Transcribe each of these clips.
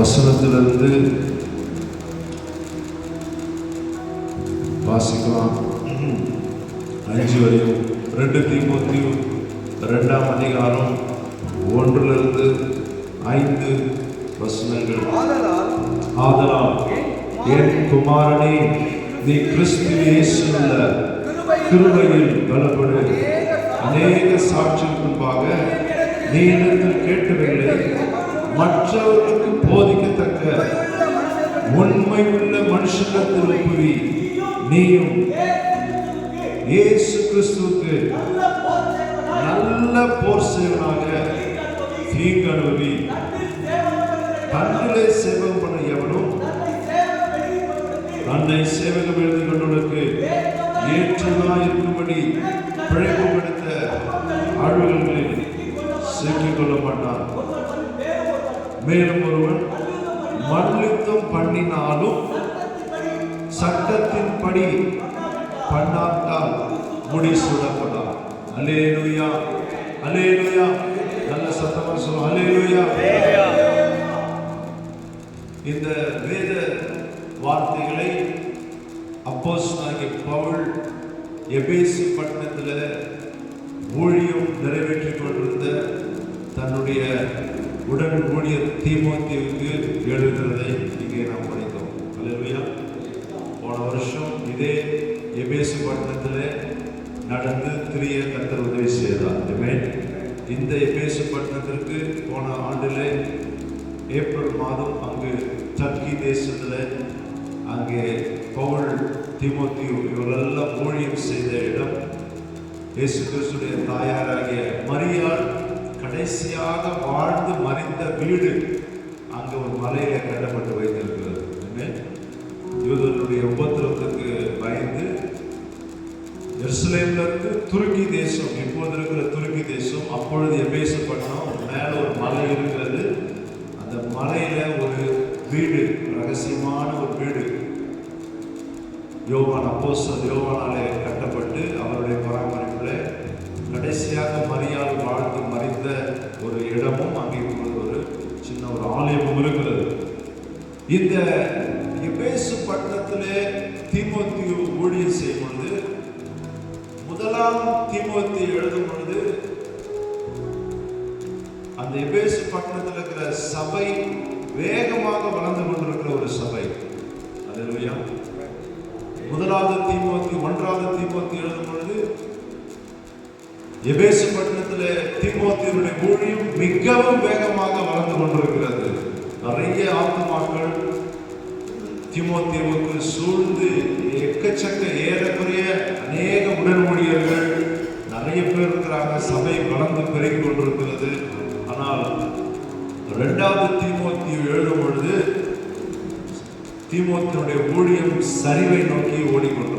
வசனத்திலிருந்து வாசிக்கலாம். அஞ்சு வரையும். ரெண்டு தீமோத்தியும் ரெண்டாம் அதிகாரம் ஒன்றிலிருந்து ஐந்து வசனங்கள். ஆதலால் என் குமாரனே நீ கிறிஸ்து இயேசுவுள்ள கிருபையில் பலப்படு. அநேக சாட்சிக்கு முன்பாக நீ என்னிடத்தில் கேட்டவைகளை மற்றவர்களுக்கு போதிக்கத்தக்க உண்மையுள்ள மனுஷனத்தில் புரி நீயும் இயேசு கிறிஸ்துவுக்கு நல்ல போர் சேவனாக தீங்கணுவி தன்னிலே சேவகம் பண்ண எவனும் தன்னை சேவகம் எழுதி கொண்டவனுக்கு ஏற்றதா இருக்கும்படி பிழைப்பு கொடுத்த ஆழ்வுகளில் சிக்கிக் கொள்ள மாட்டான் மேலும் ஒருவன் மல்யுத்தம் பண்ணினாலும் சட்டத்தின்படி பண்ணாட்டால் முடி சூடப்படான் அலேலுயா அலேலுயா நல்ல சத்தமாக சொல்லுவோம் அலேலுயா இந்த வேத வார்த்தைகளை அப்போஸ் அப்போஸ்தலனாகிய பவுல் எபேசி பட்டணத்தில் ஊழியம் நிறைவேற்றிக் கொண்டிருந்த தன்னுடைய உடன் கூடிய தீமோத்தேவுக்கு எழுதுகிறதை இங்கே நாம் படித்தோம். அல்லேலூயா. போன வருஷம் இதே எபேசு பட்டணத்தில் நடந்து திரிய கத்தர் உதவி செய்தார். இந்த எபேசு பட்டணத்திற்கு போன ஆண்டில் ஏப்ரல் மாதம் அங்கு டர்க்கி தேசத்தில் அங்கே பவுல் திமுத்தி இவரெல்லாம் ஊழியம் செய்த இடம். இயேசு கிறிஸ்துடைய தாயாராகிய மரியாள் கடைசியாக வாழ்ந்து மறைந்த வீடு அங்கே ஒரு மலையில கட்டப்பட்டு வைத்திருக்கிறது. Amen. யூதர்களுடைய உபத்திரத்துக்கு பயந்து எருசலேம்ல இருந்து துருக்கி தேசம் இப்போது இருக்கிற துருக்கி தேசம் அப்பொழுது எபேசு பட்டணம் ஒரு மலை இருக்கிறது. அந்த மலையில ஒரு வீடு ரகசியமான ஒரு வீடு. யோவான் அப்போஸ் யோவானாலே கட்டப்பட்டு அவருடைய பராமரிப்பில் கடைசியாக மரியாள் வாழ்ந்து மறைந்த ஒரு இடமும் அங்கே இப்பொழுது ஒரு சின்ன ஒரு ஆலயமும் இருக்கிறது இந்த எபேசு பட்டணத்திலே தீமோத்தியு ஊழியம் செய்யும் பொழுது முதலாம் தீமோத்தி எழுதும் பொழுது அந்த எபேசு பட்டணத்தில் இருக்கிற சபை வேகமாக வளர்ந்து கொண்டிருக்கிற ஒரு சபை. அது முதலாவது தீமோத்தி ஒன்றாவது தீமோத்தி எழுதும் பொழுது எபேசு பட்டணத்தில் தீமோத்தியுடைய ஊழியம் மிகவும் வேகமாக வளர்ந்து கொண்டிருக்கிறது நிறைய ஆத்துமாக்கள் திமுத்தியவுக்கு சூழ்ந்து எக்கச்சக்க ஏறக்குறைய அநேக உடன்மொழியர்கள் நிறைய பேர் இருக்கிறாங்க. சபை வளர்ந்து பெருகி கொண்டிருக்கிறது. ஆனால் ரெண்டாவது தீமோத்தி எழுதும் பொழுது திமுத்தினுடைய ஊழியம் சரிவை நோக்கி ஓடிக்கொண்டு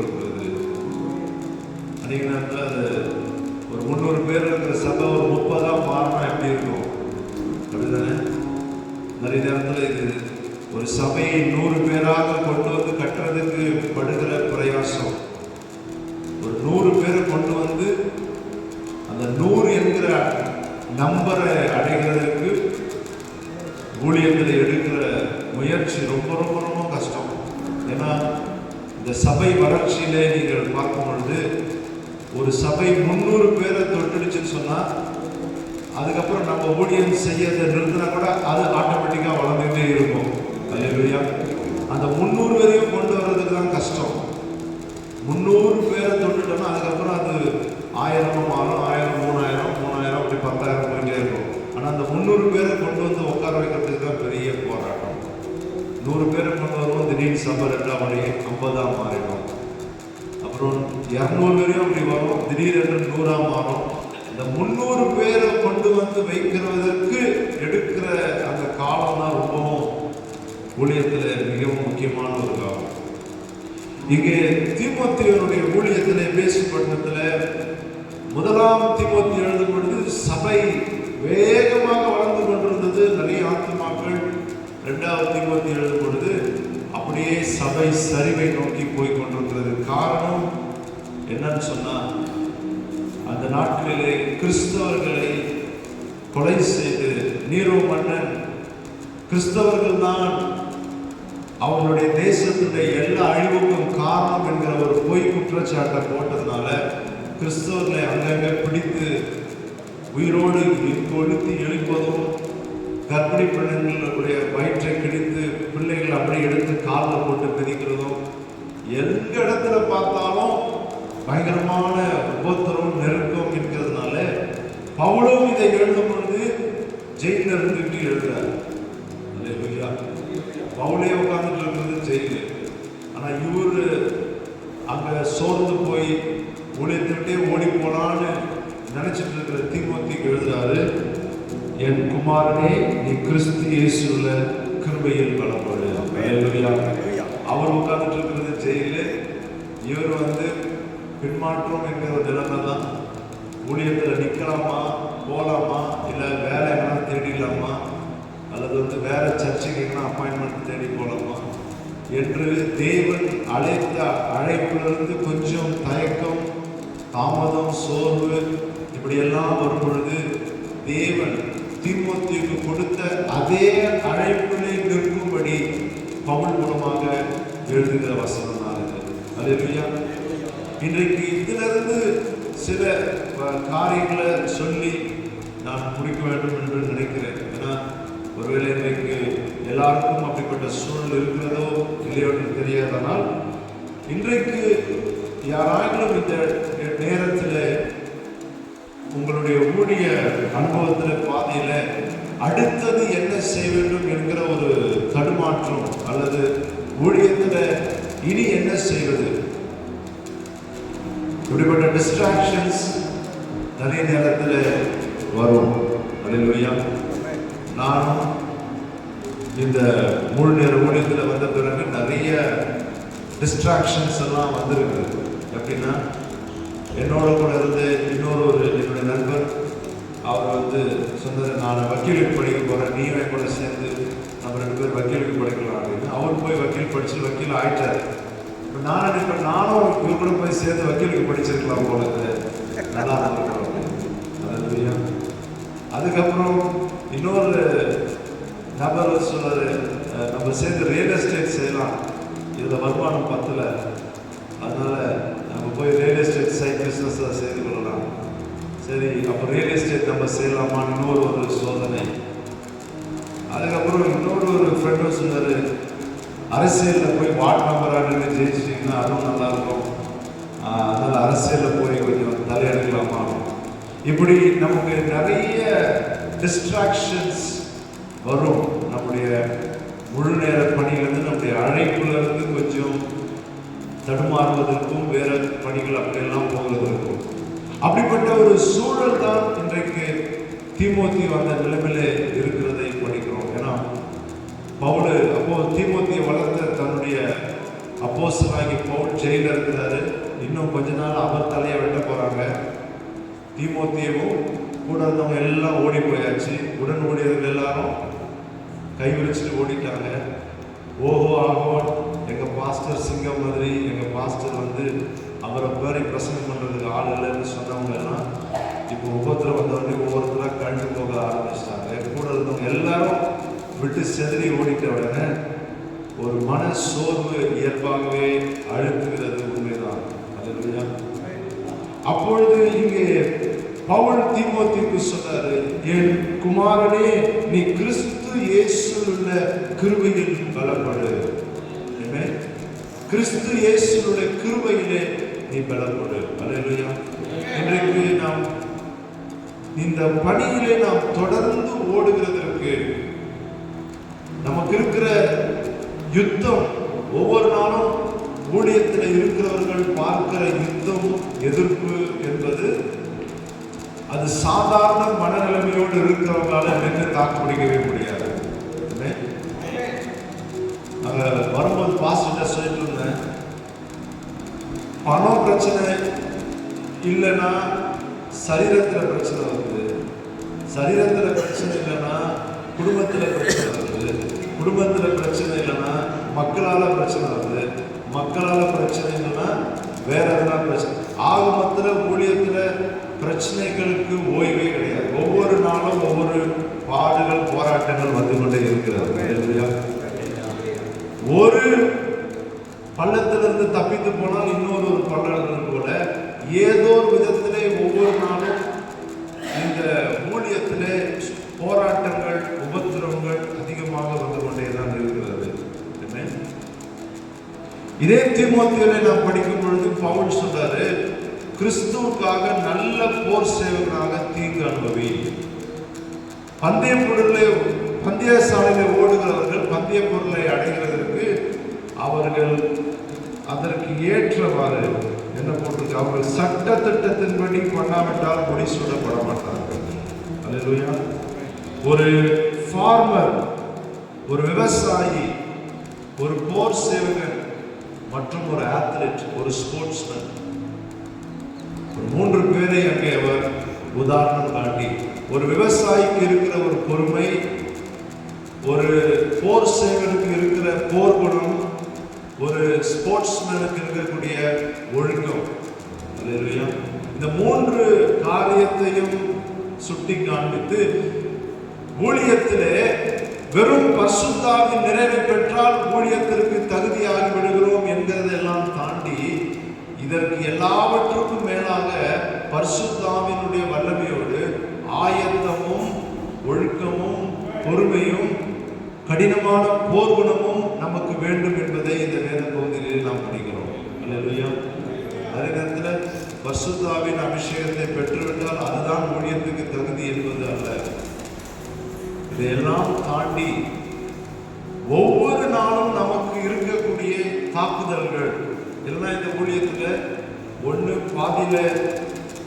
ஒரு நூறு பேரை கொண்டு வந்து அந்த நூறு என்கிற நம்பரை அடைகிறதுக்கு ஊழியர்களை எடுக்கிற முயற்சி ரொம்ப ரொம்ப ரொம்ப கஷ்டம். ஏன்னா இந்த சபை வளர்ச்சியிலே நீங்கள் பார்க்கும் பொழுது ஒரு சபை முந்நூறு பேரை தொட்டுடுச்சுன்னு சொன்னால் அதுக்கப்புறம் நம்ம ஊழியம் செய்யறதை நிறுத்தினா கூட அது ஆட்டோமேட்டிக்காக வளர்ந்துகிட்டே இருக்கும். அந்த முந்நூறு பேரையும் கொண்டு வர்றதுக்கு தான் கஷ்டம். பேரை அதுக்கப்புறம் அது ஆயிரமும் மாறும் ஆயிரம் மூணாயிரம் மூணாயிரம் அப்படி பத்தாயிரம் போயிட்டே இருக்கும். ஆனால் அந்த முந்நூறு பேரை கொண்டு வந்து உட்கார வைக்கிறதுக்கு தான் பெரிய போராட்டம். நூறு பேரை கொண்டு வருவோம் திடீர்னு சபை ரெண்டாம் மணி ஐம்பதாக மாறிடும். அப்புறம் இரநூறு பேரையும் அப்படி வரும் திடீரென்று நூறாக மாறும். இந்த முந்நூறு பேரை கொண்டு வந்து வைக்கிறதற்கு எடுக்கிற அந்த காலம் தான் ரொம்பவும் ஊழியத்தில் மிகவும் முக்கியமான ஒரு காலம். இங்கே தீமோத்தியனுடைய ஊழியத்தில் பேசுப்பட்டத்தில் முதலாம் தீமோத்தி எழுதும் பொழுது சபை வேகமாக வளர்ந்து கொண்டிருந்தது நிறைய ஆத்மாக்கள். இரண்டாவது தீமோத்தி எழுதும் பொழுது அப்படியே சபை சரிவை நோக்கி போய் கொண்டிருக்கிறது. காரணம் என்னன்னு சொன்னா அந்த நாட்களிலே கிறிஸ்தவர்களை கொலை செய்து நீரோ மன்னன் கிறிஸ்தவர்கள் தான் அவங்களுடைய தேசத்துடைய எல்லா அழிவுக்கும் காரணம் என்கிற ஒரு பொய் குற்றச்சாட்டை போட்டதுனால கிறிஸ்தவர்களை அங்கங்கே பிடித்து உயிரோடு கொளுத்தி எழுப்பதும் கர்ப்பிணி பெண்களுடைய வயிற்றை கிழித்து பிள்ளைகள் அப்படியே எடுத்து காலில் போட்டு பிரிக்கிறதும் எந்த இடத்துல பார்த்தாலும் பயங்கரமான உபத்திரம் நெருக்கம் இருக்கிறதுனால பவுலும் இதை எழுதும் பொழுது ஜெயிலிருந்து எழுதுறாரு அல்லேலூயா. பவுலே உட்கார்ந்துட்டு இருக்கிறது ஜெயிலு ஆனா இவரு அங்க சோர்ந்து போய் ஊழியத்திட்டே ஓடி போலான்னு நினைச்சிட்டு இருக்கிற தீமோத்திக்கு எழுதுறாரு என் குமாரனே நீ கிறிஸ்து இயேசுல கிருபையில் பலப்படு. அவர் உட்கார்ந்துட்டு இருக்கிறது ஜெயிலு. இவர் வந்து பின்மாற்றம் என்கிற ஒரு நிலைமை தான். ஊழியத்தில் நிற்கலாமா போகலாமா இல்லை வேலை எங்கன்னா தேடிடலாமா அல்லது வந்து வேற சர்ச்சுக்கு எங்கன்னா அப்பாயின்மெண்ட் தேடி போகலாமா என்று தேவன் அழைத்த அழைப்பிலிருந்து கொஞ்சம் தயக்கம் தாமதம் சோர்வு இப்படியெல்லாம் வரும் பொழுது தேவன் தீமோத்திக்கு கொடுத்த அதே அழைப்பிலே நிற்கும்படி பவுல் மூலமாக எழுதுகிற வசனம் தான் இன்றைக்கு இதிலிருந்து சில காரியங்களை சொல்லி நான் முடிக்க வேண்டும் என்று நினைக்கிறேன். ஏன்னா ஒருவேளை இன்றைக்கு எல்லாருக்கும் அப்படிப்பட்ட சூழல் இருக்கிறதோ இல்லையோ என்று தெரியாதனால் இன்றைக்கு யாராயினும் இந்த நேரத்தில் உங்களுடைய ஊழிய அனுபவத்தில் பாதையில் அடுத்தது என்ன செய்ய வேண்டும் என்கிற ஒரு தடுமாற்றம் அல்லது ஊழியத்தில் இனி என்ன செய்வது? இப்படிப்பட்ட டிஸ்ட்ராக்ஷன்ஸ் நிறைய நேரத்தில் வரும் அல்லேலூயா நானும் இந்த முழு நேர ஊழியத்தில் வந்த பிறகு நிறைய டிஸ்ட்ராக்ஷன்ஸ் எல்லாம் வந்திருக்கு. எப்படின்னா என்னோட கூட இருந்து இன்னொரு ஒரு என்னுடைய நண்பர் அவர் வந்து சொன்னது நான் வக்கீலுக்கு படிக்க போகிறேன் நீவே கூட சேர்ந்து நம்ம ரெண்டு பேர் வக்கீலுக்கு படிக்கலாம் அப்படின்னு. அவர் போய் வக்கீல் படிச்சு வக்கீல் ஆயிட்டார். இப்போ நான் இப்போ நானும் இவர் கூட போய் சேர்ந்து வக்கீலுக்கு படிச்சிருக்கலாம் போல நல்லா இருந்திருக்கலாம் அல்லேலூயா. அதுக்கப்புறம் இன்னொரு நபர் சொல்றாரு நம்ம சேர்ந்து ரியல் எஸ்டேட் செய்யலாம். இதில் வருமானம் பத்தில். அதனால் நம்ம போய் ரியல் எஸ்டேட் சைட் பிஸ்னஸை செய்து கொள்ளலாம். சரி அப்போ ரியல் எஸ்டேட் நம்ம செய்யலாமான்னு இன்னொரு ஒரு சோதனை. அதுக்கப்புறம் இன்னொரு ஒரு ஃப்ரெண்டும் சொன்னார் அரசியலில் போய் வார்டு மெம்பராக நின்று ஜெயிச்சிட்டிங்கன்னா அதுவும் நல்லாயிருக்கும். அதனால் அரசியலில் போய் கொஞ்சம் தலையெடுக்கலாமா இப்படி நமக்கு நிறைய டிஸ்ட்ராக்ஷன்ஸ் வரும் நம்முடைய முழு நேர பணியிலிருந்து நம்முடைய அழைப்புலேருந்து கொஞ்சம் தடுமாறுவதற்கும் வேற பணிகள் அப்படியெல்லாம் போவதற்கும். அப்படிப்பட்ட ஒரு சூழல் தான் இன்றைக்கு தீமோத்தி வந்த நிலைமையில இருக்கிறதை படிக்கிறோம். ஏன்னா பவுல் அப்போ தீமோத்தியை வளர்த்த தன்னுடைய அப்போஸ்தலனாகிய பவுல் ஜெயில இருக்கிறாரு. இன்னும் கொஞ்ச நாள் அவர் தலையை வெட்ட போறாங்க. தீமோத்தியவும் கூட இருந்தவங்க எல்லாம் ஓடி போயாச்சு. உடன் ஓடியவர்கள் எல்லாரும் கை விரிச்சிட்டு ஓடிட்டாங்க. ஓஹோ ஆஹோ எங்கள் பாஸ்டர் சிங்கம் மாதிரி எங்கள் பாஸ்டர் வந்து அவரை பேரை பிரசங்கம் பண்ணுறதுக்கு ஆள் இல்லைன்னு சொன்னவங்க எல்லாம் இப்போ ஒவ்வொருத்தர் வந்தவொடனே ஒவ்வொருத்தராக கண்டு போக ஆரம்பிச்சிட்டாங்க. கூட இருந்தவங்க எல்லாரும் விட்டு செதறி ஓடிட்ட உடனே ஒரு மன சோர்வு இயல்பாகவே அழுத்துகிறது உண்மைதான். அல்லேலூயா. அப்பொழுது இங்கே பவுல் தீமோத்திக்கு சொன்னாரு என் குமாரனே நீ கிறிஸ்து கிறிஸ்து உள்ள கிருபையில் பலப்படு. கிறிஸ்து இயேசுடைய கிருபையிலே நீ பலப்படு. அலையா இன்றைக்கு நாம் இந்த பணியிலே நாம் தொடர்ந்து ஓடுகிறதற்கு நமக்கு இருக்கிற யுத்தம் ஒவ்வொரு நாளும் ஊழியத்தில் இருக்கிறவர்கள் பார்க்கிற யுத்தம் எதிர்ப்பு என்பது அது சாதாரண மனநிலைமையோடு இருக்கிறவங்களால நின்று தாக்கு பிடிக்கவே முடியாது Amen. அங்க வரும்போது பாசிட்டிவாக சொல்லிட்டு இருந்தேன் பணம் பிரச்சனை இல்லைன்னா சரீரத்தில் பிரச்சனை வருது. சரீரத்தில் பிரச்சனை இல்லைன்னா குடும்பத்தில் பிரச்சனை வருது. குடும்பத்தில் பிரச்சனை இல்லைன்னா மக்களால் பிரச்சனை வருது. மக்களால் பிரச்சனை இல்லைன்னா வேற எதனா பிரச்சனை. ஆக மொத்தத்தில் ஊழியத்தில் பிரச்சனைகளுக்கு ஓய்வே கிடையாது. ஒவ்வொரு நாளும் ஒவ்வொரு பாடுகள் போராட்டங்கள் வந்து கொண்டே இருக்கிறார்கள் ஒரு பள்ளத்திலிருந்து தப்பித்து போனால் இன்னொரு ஒரு பள்ளம் போல ஏதோ ஒரு விதத்திலே ஒவ்வொரு நாளும் இந்த ஊழியத்திலே போராட்டங்கள் உபத்திரவங்கள் அதிகமாக வந்து கொண்டே தான் இருக்கிறது இதே தீமோத்தியிலே நாம் படிக்கும் பொழுது பவுல் சொல்றாரு கிறிஸ்துவுக்காக நல்ல போர் சேவகனாக தீங்கு அனுபவி. பந்தய பொருளை பந்தய சாலையில ஓடுகிறவர்கள் மத்திய பொருளை அடைகிறதற்கு அவர்கள் அதற்கு ஏற்றவாறு என்ன போட்டிருக்கு? அவர்கள் சட்ட திட்டத்தின்படி பண்ணாவிட்டால் கொடி சூடப்பட மாட்டார்கள். ஒரு ஃபார்மர் ஒரு விவசாயி ஒரு போர் சேவகன் மற்றும் ஒரு ஆத்லெட் ஒரு ஸ்போர்ட்ஸ்மேன் ஒரு மூன்று பேரை அங்கே அவர் உதாரணம் காட்டி ஒரு விவசாயிக்கு இருக்கிற ஒரு பொறுமை ஒரு போர் சேவனுக்கு இருக்கிற போர் குணம் ஒரு ஸ்போர்ட்ஸ்மேனுக்கு இருக்கக்கூடிய ஒழுக்கம். இந்த மூன்று காரியத்தையும் சுட்டி காண்பித்து ஊழியத்திலே வெறும் பரிசுத்தாவின் நிறைவை பெற்றால் ஊழியத்திற்கு தகுதியாகி விடுகிறோம் என்கிறதெல்லாம் தாண்டி இதற்கு எல்லாவற்றுக்கும் மேலாக பர்சுத்தாவினுடைய வல்லமையோடு ஆயத்தமும் ஒழுக்கமும் பொறுமையும் கடினமான போர் குணமும் நமக்கு வேண்டும் என்பதை இந்த வேத பகுதியிலே நாம் படிக்கிறோம். அல்லேலூயா அதே நேரத்தில் பரிசுத்தாவின் அபிஷேகத்தை பெற்றுவிட்டால் அதுதான் ஊழியத்துக்கு தகுதி என்பது அல்ல. இதையெல்லாம் தாண்டி ஒவ்வொரு நாளும் நமக்கு இருக்கக்கூடிய தாக்குதல்கள் எல்லாம் இந்த ஊழியத்தில் ஒன்று பாதியில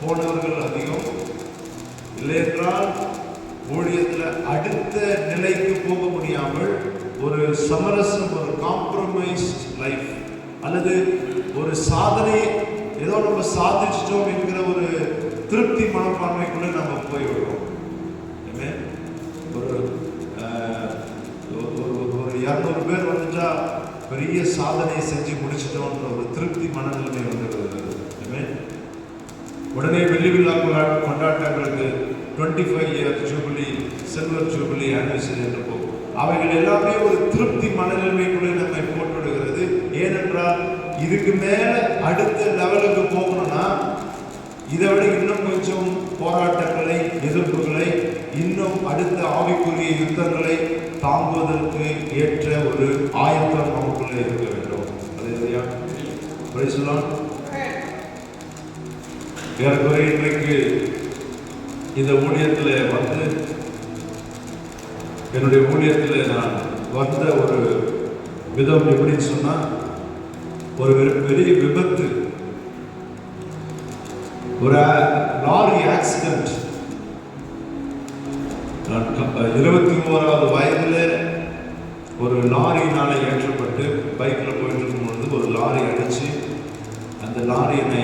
போனவர்கள் அதிகம். இல்லை என்றால் ஊழியத்தில் அடுத்த நிலைக்கு போக முடியாமல் ஒரு சமரசம் ஒரு காம்ப்ரமைஸ் லைஃப் அல்லது ஒரு சாதனை ஏதோ நம்ம சாதிச்சிட்டோம் என்கிற ஒரு திருப்தி மனப்பான்மைக்குள்ள நம்ம போய்விடுறோம். ஒரு ஒரு இரநூறு பேர் வந்துட்டா பெரிய சாதனை செஞ்சு முடிச்சிட்டோன்ற ஒரு திருப்தி மனநிலைமை வந்துடுது உடனே வெள்ளி விழா கொண்டாட்டங்களுக்கு twenty five year jubilee silver jubilee anniversary என்று போகும் அவைகள் எல்லாமே ஒரு திருப்தி மனநிலைமைக்குள்ளே நம்மை போட்டுவிடுகிறது ஏனென்றால் இதுக்கு மேல அடுத்த லெவலுக்கு போகணும்னா இதை விட இன்னும் கொஞ்சம் போராட்டங்களை எதிர்ப்புகளை இன்னும் அடுத்த ஆவிக்குரிய யுத்தங்களை தாங்குவதற்கு ஏற்ற ஒரு ஆயத்தம் நமக்குள்ளே இருக்க வேண்டும். அது இல்லையா? சொல்லலாம் ஏறக்குறைய இன்றைக்கு இந்த ஊழியத்தில் வந்து என்னுடைய ஊழியத்தில் நான் வந்த ஒரு விதம் எப்படின்னு சொன்னால் ஒரு பெரிய விபத்து. ஒரு லாரி ஆக்சிடென்ட் நான் இருபத்தி ஓராவது வயதில் ஒரு லாரியினால் ஏற்றப்பட்டு பைக்கில் போயிட்டு இருக்கும்பொழுது ஒரு லாரி அடித்து அந்த லாரி என்னை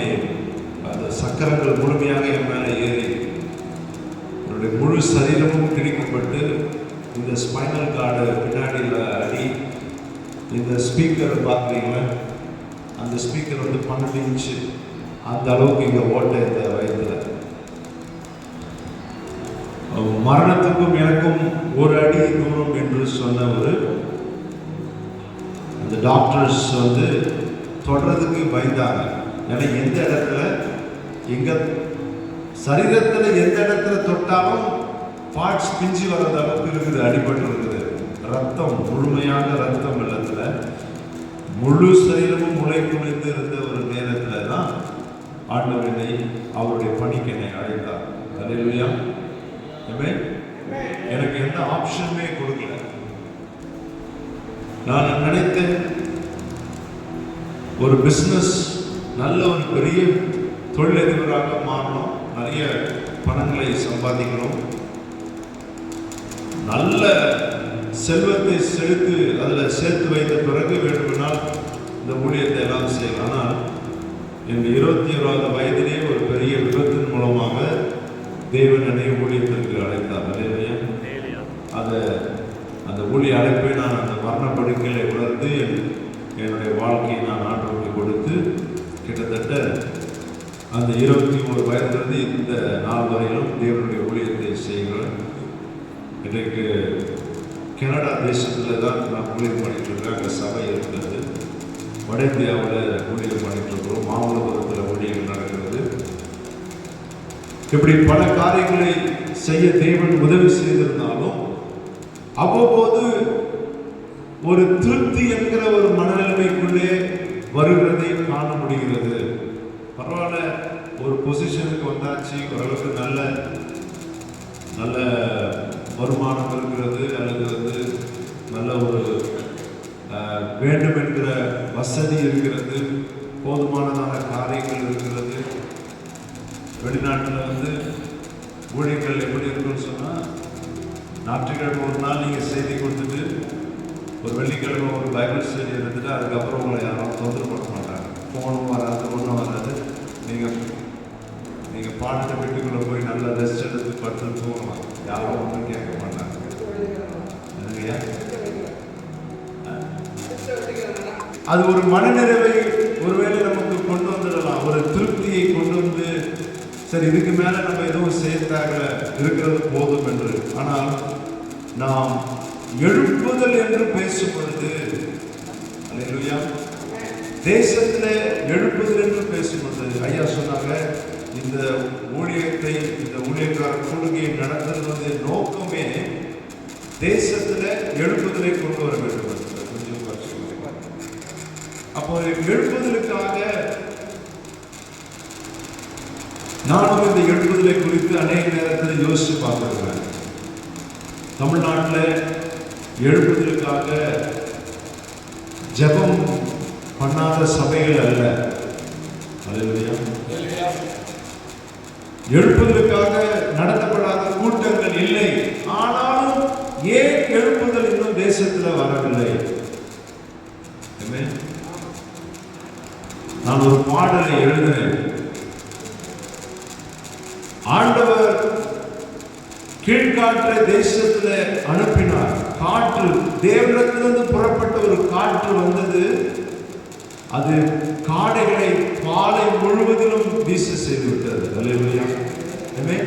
அந்த சக்கரங்கள் முழுமையாக என் மேலே ஏறி என்னுடைய முழு சரீரமும் கிழிக்கப்பட்டு இந்த ஸ்பைனல் கார்டு பின்னாடியில் அடி இந்த ஸ்பீக்கர் பார்க்குறீங்களா? அந்த ஸ்பீக்கர் வந்து பன்னெண்டு இன்ச்சு அந்த அளவுக்கு இங்கே ஓட்டை இந்த வயதில் மரணத்துக்கும் எனக்கும் ஒரு அடி தூரம் என்று சொன்னவர் அந்த டாக்டர்ஸ் வந்து தொடர்றதுக்கு பயந்தாங்க. ஏன்னா எந்த இடத்துல எங்க சரீரத்தில் எந்த இடத்துல தொட்டாலும் பார்ட்ஸ் பிஞ்சு வர்றது அளவுக்கு இருக்குது அடிபட்டு இருக்குது ரத்தம் முழுமையான ரத்தம் வெள்ளத்தில். முழு சரீரமும் முளை குலைந்து இருந்த ஒரு நேரத்தில் தான் ஆண்டவர் என்னை அவருடைய பணிக்கு என்னை அழைத்தார். அல்லேலூயா எனக்கு எந்த ஆப்ஷனுமே கொடுக்கல. நான் நினைத்தேன் ஒரு பிஸ்னஸ் நல்ல ஒரு பெரிய தொழிலதிபராக மாறணும். நிறைய பணங்களை சம்பாதிக்கணும். நல்ல செல்வத்தை செலுத்து அதில் சேர்த்து வைத்த பிறகு வேண்டுமானால் இந்த ஊழியத்தை எல்லாம் செய்யலாம். ஆனால் என் இருபத்தி ஓராவது வயதிலே ஒரு பெரிய விபத்தின் மூலமாக தேவன் என்னை ஊழியத்திற்கு அழைத்தார். அல்லேலூயா. அதை அந்த ஊழிய அழைப்பை நான் அந்த மரணப்படுக்கையை உணர்ந்து என்னுடைய வாழ்க்கையை நான் ஆண்டவருக்கு கொடுத்து கிட்டத்தட்ட அந்த இருபத்தி ஒரு வயதிலிருந்து இந்த நாள் வரையிலும் தேவனுடைய இன்றைக்கு கனடா தேசத்தில் தான் நான் ஊழியம் பண்ணிட்டு அங்கே சபை இருக்கிறது வட இந்தியாவில் ஊழியம் பண்ணிட்டு இருக்கிறோம். மாமல்லபுரத்தில் ஊழியம் நடக்கிறது. இப்படி பல காரியங்களை செய்ய தேவன் உதவி செய்திருந்தாலும் அவ்வப்போது ஒரு திருப்தி என்கிற ஒரு மனநிலைமைக்குள்ளே வருகிறதை காண முடிகிறது. பரவாயில்ல ஒரு பொசிஷனுக்கு வந்தாச்சு. ஓரளவுக்கு நல்ல நல்ல வருமானம் இருக்கிறது அல்லது வந்து நல்ல ஒரு வேண்டும் என்கிற வசதி இருக்கிறது போதுமானதான காரியங்கள் இருக்கிறது. வெளிநாட்டில் வந்து ஊழியர்கள் எப்படி இருக்குன்னு சொன்னால் ஞாயிற்றுக்கிழமை ஒரு நாள் நீங்கள் செய்தி கொடுத்துட்டு ஒரு வெள்ளிக்கிழமை ஒரு பைபிள் ஸ்டடி இருந்துட்டு அதுக்கப்புறம் உங்களை யாரும் தொந்தரவு பண்ண மாட்டாங்க. ஃபோனும் வராது ஒன்றும் வராது. நீங்கள் நீங்கள் பாட்டு வீட்டுக்குள்ளே போய் நல்லா ரெஸ்ட் எடுத்து படுத்து தூங்கலாம். யாரும் ஒன்றும் கேட்க மாட்டாங்க என்னங்கய்யா அது ஒரு மனநிறைவை ஒருவேளை நமக்கு கொண்டு வந்துடலாம். ஒரு திருப்தியை கொண்டு வந்து சரி இதுக்கு மேல நம்ம எதுவும் செய்யத்தாக இருக்கிறது போதும் என்று. ஆனால் நாம் எழுப்புதல் என்று பேசும் பொழுது அல்லேலூயா தேசத்திலே எழுப்புதல் என்று பேசும்போது ஐயா சொன்னாங்க இந்த ஊழியத்தை இந்த ஊழியக்கார கொள்கையை நடத்துவது நோக்கமே தேசத்துல எழுப்புதலை கொண்டு வர வேண்டும் கொஞ்சம் அப்போ எழுப்புதலுக்காக நானும் இந்த எழுப்புதலை குறித்து அநேக நேரத்தில் யோசிச்சு பார்த்துருக்கேன் தமிழ்நாட்டில் எழுப்புதலுக்காக ஜெபம் பண்ணாத சபைகள் அல்ல. அது எழுப்புதலுக்காக நடத்தப்படாத கூட்டங்கள் இல்லை. ஆனாலும் ஏன் எழுப்புதல் இன்னும் தேசத்தில் வரவில்லை? நான் ஒரு பாடலை எழுதினேன். ஆண்டவர் கீழ்காற்றை தேசத்தில் அனுப்பினார். காற்று தேவனத்திலிருந்து புறப்பட்ட ஒரு காற்று வந்தது. அது காடைகளை பாலை முழுவதிலும் வீச செய்துவிட்டது. விட்டது அல்லேலூயா Amen.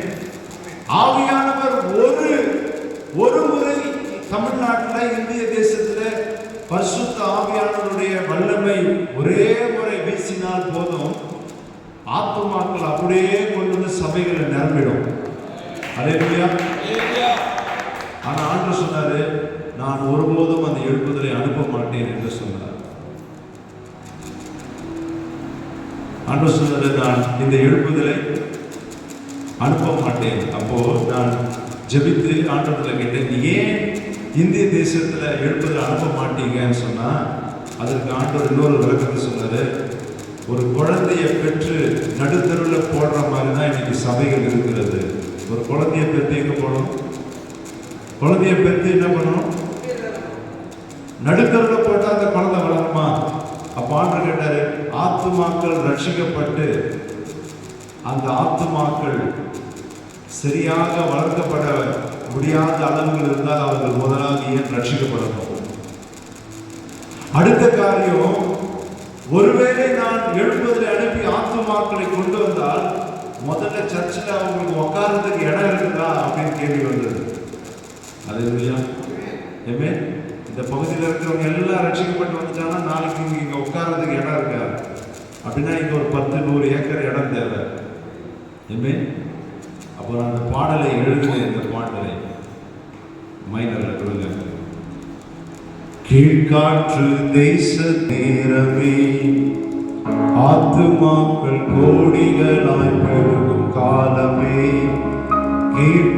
ஆவியானவர் ஒரு ஒரு முறை தமிழ்நாட்டில் இந்திய தேசத்துல பரிசுத்த ஆவியானவருடைய வல்லமை ஒரே முறை வீசினால் போதும் ஆத்துமாக்கள் அப்படியே கொண்டு வந்து சபைகளை நிரம்பிடும் அல்லேலூயா ஆனா ஆண்டவர் சொன்னாரு நான் ஒருபோதும் அந்த எழுப்புதலை அனுப்ப மாட்டேன் என்று சொன்னார் ஆண்டவர் சொன்னாரு நான் இந்த எழுப்புதலை அனுப்ப மாட்டேன். அப்போ நான் ஜெபித்து ஆண்டத்தில் கேட்டேன் "நீ ஏன் இந்திய தேசத்தில் எழுப்புதல் அனுப்ப மாட்டீங்கன்னு சொன்னால் அதற்கு ஆண்டவர் இன்னொரு விளக்கத்தை சொன்னார். ஒரு குழந்தையை பெற்று நடுத்தருவில் போடுற மாதிரி தான் இன்னைக்கு சபைகள் இருக்கிறது. ஒரு குழந்தைய பெற்று எங்கே போடணும் குழந்தைய பெற்று என்ன பண்ணணும்? நடுத்தருவில் போட்டா அந்த குழந்தை வளருமா அப்ப ஆண்டவர் கேட்டாரு ஆத்துமாக்கள் ரட்சிக்கப்பட்டு அந்த ஆத்துமாக்கள் சரியாக வளர்க்கப்பட முடியாத அளவுகள் இருந்தால் அவர்கள் முதலாக ஏன் ரட்சிக்கப்படணும்? அடுத்த காரியம் ஒருவேளை நான் எழுப்புதலை அனுப்பி ஆத்துமாக்களை கொண்டு வந்தால் முதல்ல சர்ச்சில் அவங்களுக்கு உட்காரத்துக்கு இடம் இருக்குதா அப்படின்னு கேள்வி வந்தது. அது இல்லையா ஏமே இந்த பகுதியில் இருக்கிறவங்க எல்லாம் ரட்சிக்கப்பட்டு வந்துட்டாங்கன்னா நாளைக்கு இங்கே இங்கே உட்கார்றதுக்கு இடம் இருக்காது. அப்படின்னா இங்கே ஒரு பத்து நூறு ஏக்கர் இடம் தேவை. ஏமே? அப்போ நான் அந்த பாடலை எழுதுனேன் இந்த பாடலை. மைனரில் கொடுங்க. கீழ்காற்று தேச நேரமே ஆத்துமாக்கள் கோடிகளாய் பெருகும் காலமே கீழ்